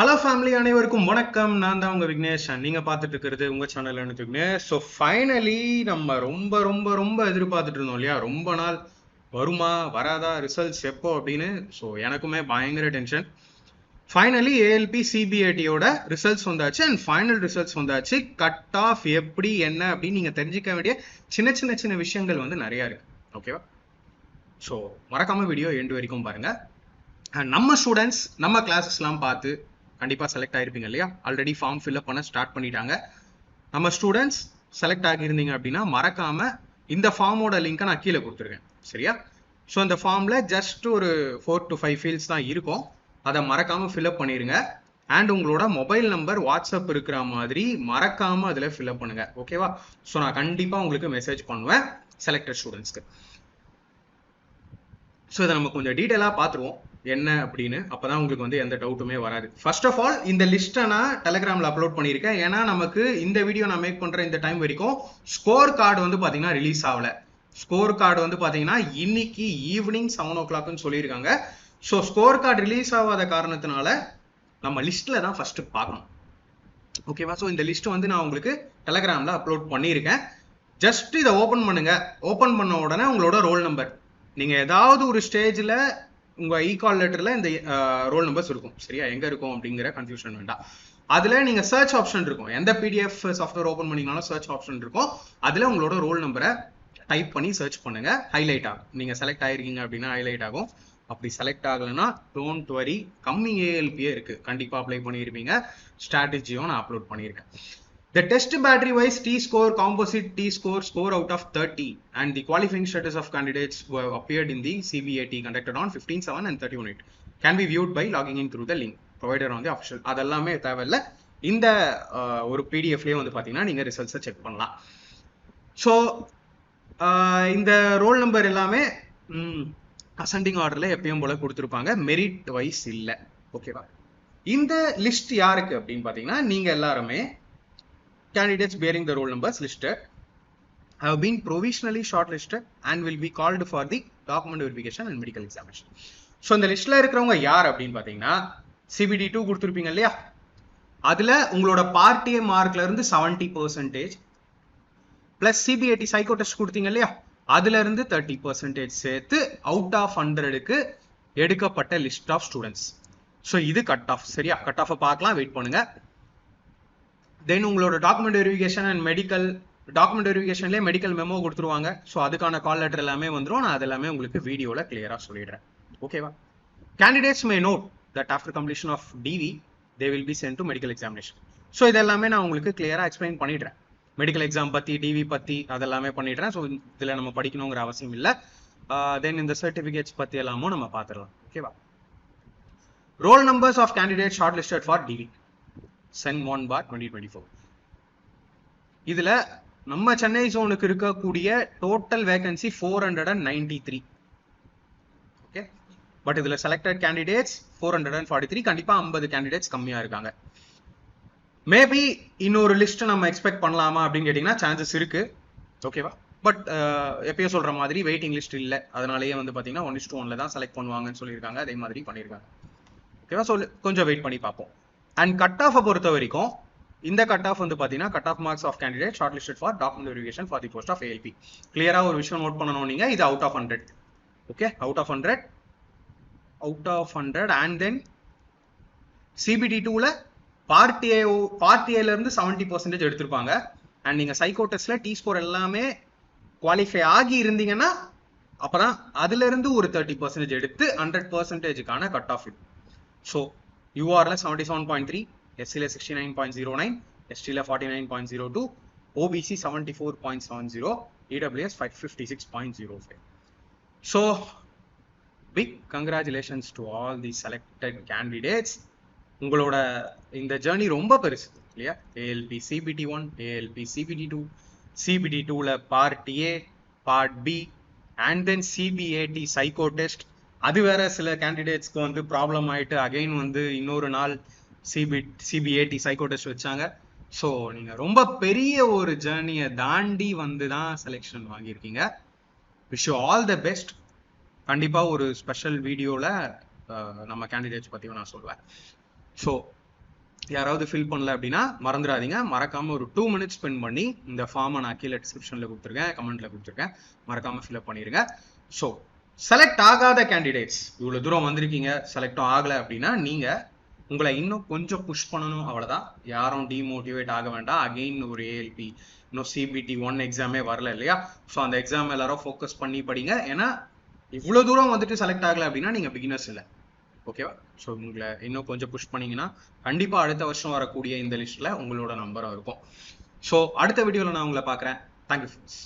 Hello family அனைவருக்கும் வணக்கம். நான் தான் உங்க விக்னேஷ். நீங்க பார்த்துட்டு இருக்கிறது உங்க சேனல் விக்னேஷ். ஸோ ஃபைனலி நம்ம ரொம்ப ரொம்ப ரொம்ப எதிர்பார்த்துட்டு இருந்தோம் இல்லையா? ரொம்ப நாள் வருமா வராதா ரிசல்ட்ஸ் எப்போ அப்படின்னு? ஸோ எனக்குமே பயங்கர டென்ஷன் ஃபைனலி ஏஎல்பி சிபிஐடியோட ரிசல்ட்ஸ் வந்தாச்சு. அண்ட் ஃபைனல் ரிசல்ட்ஸ் வந்தாச்சு. கட் ஆஃப் எப்படி என்ன அப்படின்னு நீங்க தெரிஞ்சுக்க வேண்டிய சின்ன சின்ன சின்ன விஷயங்கள் வந்து நிறைய இருக்கு. ஓகேவா ஸோ மறக்காம வீடியோ எண்டு வரைக்கும் பாருங்க. நம்ம ஸ்டூடெண்ட்ஸ் நம்ம கிளாஸஸ்லாம் பார்த்து கண்டிப்பாக செலக்ட் ஆயிருப்பீங்க இல்லையா? ஆல்ரெடி ஃபார்ம் ஃபில்அப் பண்ண ஸ்டார்ட் பண்ணிட்டாங்க. நம்ம ஸ்டூடெண்ட்ஸ் செலக்ட் ஆகியிருந்தீங்க அப்படின்னா மறக்காம இந்த ஃபார்மோட லிங்கை நான் கீழே கொடுத்துருக்கேன். சரியா? ஸோ அந்த ஃபார்மில் ஜஸ்ட் ஒரு ஃபோர் டு ஃபைவ் ஃபீல்ட்ஸ் தான் இருக்கும். அதை மறக்காமல் ஃபில்அப் பண்ணிடுங்க அண்ட் உங்களோட மொபைல் நம்பர் வாட்ஸ்அப் இருக்கிற மாதிரி மறக்காமல் அதில் ஃபில்அப் பண்ணுங்க. ஓகேவா ஸோ நான் கண்டிப்பாக உங்களுக்கு மெசேஜ் பண்ணுவேன் செலக்டட் ஸ்டூடெண்ட்ஸ்க்கு ஸோ இதை நம்ம கொஞ்சம் டீட்டெயிலாக பார்த்துருவோம். என்ன அப்படின்னு அப்பதான் உங்களுக்கு வந்து எந்த டவுட்டுமே வராது. ஃபர்ஸ்ட் ஆஃப் ஆல் இந்த லிஸ்ட்டை நான் டெலிகிராமில் அப்லோட் பண்ணியிருக்கேன். ஏன்னா நமக்கு இந்த வீடியோ நான் மேக் பண்ணுற இந்த டைம் வரைக்கும் ஸ்கோர் கார்டு வந்து பார்த்தீங்கன்னா ரிலீஸ் ஆகல. ஸ்கோர் கார்டு வந்து பார்த்தீங்கன்னா இன்னைக்கு ஈவினிங் செவன் ஓ கிளாக்னு சொல்லியிருக்காங்க. ஸோ ஸ்கோர் கார்டு ரிலீஸ் ஆகாத காரணத்தினால நம்ம லிஸ்ட்டில் தான் ஃபர்ஸ்ட் பார்க்கணும். ஓகேவா ஸோ இந்த லிஸ்ட் வந்து நான் உங்களுக்கு டெலகிராமில் அப்லோட் பண்ணியிருக்கேன். ஜஸ்ட் இதை ஓப்பன் பண்ணுங்க. ஓப்பன் பண்ண உடனே உங்களோட ரோல் நம்பர் நீங்கள் ஏதாவது ஒரு ஸ்டேஜில் உங்க இ கால் லெட்டர்ல இந்த ரோல் நம்பர்ஸ் இருக்கும். சரியா? எங்க இருக்கும் அப்படிங்கிற கன்ஃபியூஷன் வேண்டாம். அதுல நீங்க சர்ச் ஆப்ஷன் இருக்கும். எந்த பிடிஎஃப் சாஃப்ட்வேர் ஓப்பன் பண்ணீங்கனாலும் சர்ச் ஆப்ஷன் இருக்கும். அதுல உங்களோட ரோல் நம்பரை டைப் பண்ணி சர்ச் பண்ணுங்க. ஹைலைட் ஆகும். நீங்க செலக்ட் ஆயிருக்கீங்க அப்படின்னா ஹைலைட் ஆகும். அப்படி செலக்ட் ஆகலைன்னா டோன்ட் வரி கம்மி ஏஎல்பியே இருக்கு. கண்டிப்பா அப்ளை பண்ணியிருப்பீங்க ஸ்ட்ராட்டஜியும் நான் அப்லோட் பண்ணியிருக்கேன் The test battery wise T score composite T score score out of 30 and the qualifying status of candidates who have appeared in the CBAT conducted on 15 7 and 31 8 can be viewed by logging in through the link provided on the official அதெல்லாமே தேவையில்ல இந்த ஒரு பிடிஎஃப்லேயே வந்து பார்த்தீங்கன்னா நீங்கள் ரிசல்ட்ஸை check பண்ணலாம் so இந்த ரோல் நம்பர் எல்லாமே அசண்டிங் ஆர்டரில் எப்பயும் போல கொடுத்துருப்பாங்க மெரிட் வைஸ் இல்லை ஓகேவா இந்த லிஸ்ட் யாருக்கு அப்படின்னு பார்த்தீங்கன்னா நீங்கள் எல்லாருமே candidates bearing the roll numbers listed have been provisionally shortlisted and will be called for the document verification and medical examination. So இந்த லிஸ்ட்ல இருக்கிறவங்க யார் அப்படின்னு பார்த்தீங்கன்னா சிபிடி டூ கொடுத்துருப்பீங்க இல்லையா? அதுல உங்களோட பார்ட்டிஏ மார்க்ல இருந்து seventy percentage plus CBIT psycho test கொடுத்தீங்க இல்லையா? அதுல இருந்து தேர்ட்டி பர்சன்டேஜ் சேர்த்து அவுட் ஆஃப் ஹண்ட்ரடுக்கு எடுக்கப்பட்ட லிஸ்ட் ஆஃப் ஸ்டூடெண்ட்ஸ் ஸோ இது கட் ஆஃப் சரியா? கட் ஆஃபை பார்க்கலாம். வெயிட் பண்ணுங்க. தென் உங்களோட document verification and medical document வெரிஃபிகேஷன்லேயே medical memo கொடுத்துருவாங்க. ஸோ அதுக்கான கால் லெட்டர் எல்லாமே வந்துடும் நான் அது எல்லாமே உங்களுக்கு வீடியோவில் கிளியராக சொல்லிடுறேன். ஓகேவா candidates may note that after completion of DV they will be sent to medical examination so இதெல்லாமே நான் உங்களுக்கு கிளியராக எக்ஸ்பிளைன் பண்ணிடுறேன். மெடிக்கல் எக்ஸாம் பற்றி டிவி பற்றி அதெல்லாமே பண்ணிடுறேன். ஸோ இதில் நம்ம படிக்கணுங்கிற அவசியம் இல்லை. தென் uh, இந்த சர்டிஃபிகேட்ஸ் பற்றி எல்லாமும் நம்ம பார்த்துடலாம் ஓகேவா roll numbers of candidate short listed for DV CEN one bar twenty twenty four இதுல நம்ம சென்னை ஜோனுக்கு இருக்கக்கூடிய total vacancy four hundred and ninety three okay but இதுல selected candidates four hundred and forty three கண்டிப்பா ஐம்பது கேண்டிடேட்ஸ் கம்மியா இருக்காங்க. Maybe இன்னொரு லிஸ்ட் நம்ம எக்ஸ்பெக்ட் பண்ணலாமா அப்படின்னு கேட்டிங்கன்னா சான்சஸ் இருக்கு. ஓகேவா பட் எப்பயும் சொல்ற மாதிரி வெயிட்டிங் லிஸ்ட் இல்லை. அதனாலேயே வந்து பார்த்தீங்கன்னா ஒன் இஸ்ட் ஒன்ல தான் செலக்ட் பண்ணுவாங்கன்னு சொல்லியிருக்காங்க. அதே மாதிரி பண்ணியிருக்காங்க. ஓகேவா சொல்லு கொஞ்சம் வெயிட் பண்ணி பார்ப்போம். அண்ட் கட் ஆஃபை பொறுத்த வரைக்கும் இந்த கட் ஆஃப் வந்து பார்த்தீங்கன்னா cut off marks of candidate short list for document verification for the post of ALP கிளியராக ஒரு விஷயம் நோட் பண்ணணும் நீங்க இது out of hundred okay out of hundred out of hundred and then CBT டூவில் part A part ஏல இருந்து seventy percentage எடுத்திருப்பாங்க. அண்ட் நீங்க சைக்கோ டெஸ்ட்ல டி ஸ்கோர் எல்லாமே குவாலிஃபை ஆகி இருந்தீங்கன்னா அப்பதான் அதுல இருந்து ஒரு தேர்ட்டி பர்சன்டேஜ் எடுத்து ஹண்ட்ரட் பர்சன்டேஜுக்கான கட் ஆஃப் இது ஸோ யூஆர்ல seventy seven point three எஸ்சியில் sixty nine point zero nine எஸ்டியில் forty nine point zero two OBC seventy four point seven zero EWS five fifty six point zero five so big congratulations to all the selected candidates உங்களோட இந்த journey ரொம்ப பெருசு இல்லையா? ALP CBT one ALP CBT two CBT டூவில் part A part B and then CBAT psycho test அது வேற சில கேண்டிடேட்ஸ்க்கு வந்து ப்ராப்ளம் ஆயிட்டு அகைன் வந்து இன்னொரு நாள் சிபி சிபிஏடி சைக்கோ டெஸ்ட் வச்சாங்க. ஸோ நீங்க ரொம்ப பெரிய ஒரு ஜேர்னியை தாண்டி வந்து தான் செலெக்ஷன் வாங்கியிருக்கீங்க. Wish you all the best கண்டிப்பா ஒரு ஸ்பெஷல் வீடியோல நம்ம கேண்டிடேட்ஸ் பத்தியும் நான் சொல்வேன் ஸோ யாராவது ஃபில் பண்ணல அப்படின்னா மறந்துடாதீங்க. மறக்காம ஒரு டூ மினிட்ஸ் ஸ்பெண்ட் பண்ணி இந்த ஃபார்மை நான் கீழே டிஸ்கிரிப்ஷன்ல கொடுத்துருக்கேன் கமெண்ட்ல கொடுத்துருக்கேன். மறக்காம ஃபில்அப் பண்ணிருங்க. ஸோ செலக்ட் ஆகாத கேண்டிடேட்ஸ் இவ்வளோ தூரம் வந்திருக்கீங்க. செலக்டும் ஆகலை அப்படின்னா நீங்கள் உங்களை இன்னும் கொஞ்சம் புஷ் பண்ணணும். அவ்வளோதான் யாரும் டிமோட்டிவேட் ஆக வேண்டாம். அகெயின் ஒரு ஏஎல்பி இன்னும் சிபிடி ஒன் எக்ஸாமே வரல இல்லையா? ஸோ அந்த எக்ஸாம் எல்லாரும் ஃபோக்கஸ் பண்ணி படிங்க. ஏன்னா இவ்வளோ தூரம் வந்துட்டு செலக்ட் ஆகலை அப்படின்னா நீங்கள் பிகினர்ஸ் இல்லை. ஓகேவா ஸோ உங்களை இன்னும் கொஞ்சம் புஷ் பண்ணீங்கன்னா கண்டிப்பாக அடுத்த வருஷம் வரக்கூடிய இந்த லிஸ்ட்டில் உங்களோட நம்பரும் இருக்கும். ஸோ அடுத்த வீடியோவில் நான் உங்களை பார்க்குறேன். Thank you friends